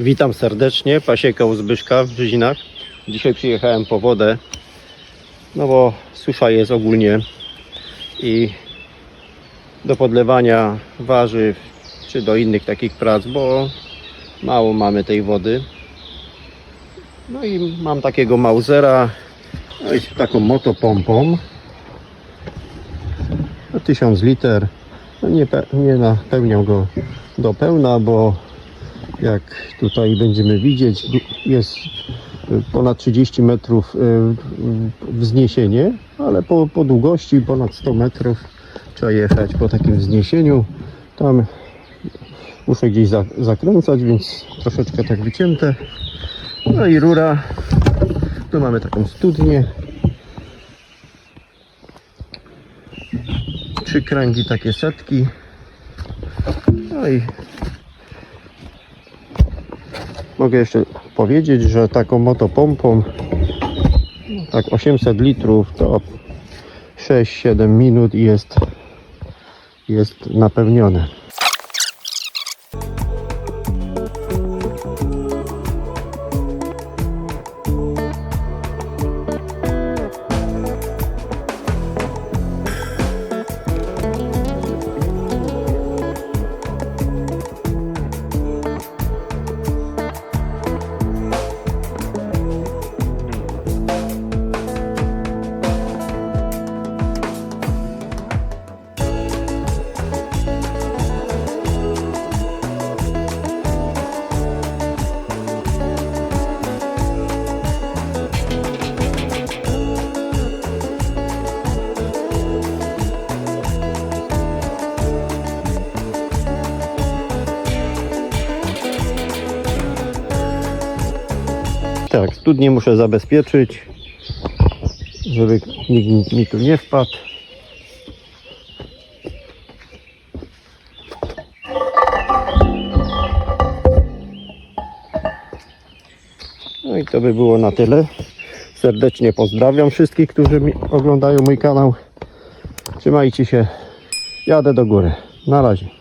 Witam serdecznie, Pasieka u Zbyszka w Brzezinach. Dzisiaj przyjechałem po wodę, no bo susza jest ogólnie i do podlewania warzyw czy do innych takich prac, bo mało mamy tej wody. No i mam takiego Mausera no i taką motopompą. No 1000 liter. No nie, nie napełniam go do pełna, bo jak tutaj będziemy widzieć, jest ponad 30 metrów y, wzniesienie, ale po, po długości ponad 100 metrów trzeba jechać po takim wzniesieniu. Tam muszę gdzieś za, zakręcać, więc troszeczkę tak wycięte. No i rura. Tu mamy taką studnię. Trzy kręgi, takie setki. No i mogę jeszcze powiedzieć, że taką motopompą tak 800 litrów to 6-7 minut i jest, jest napełnione. Tak, studnię muszę zabezpieczyć, żeby nikt mi tu nie wpadł. No i to by było na tyle. Serdecznie pozdrawiam wszystkich, którzy oglądają mój kanał. Trzymajcie się. Jadę do góry. Na razie.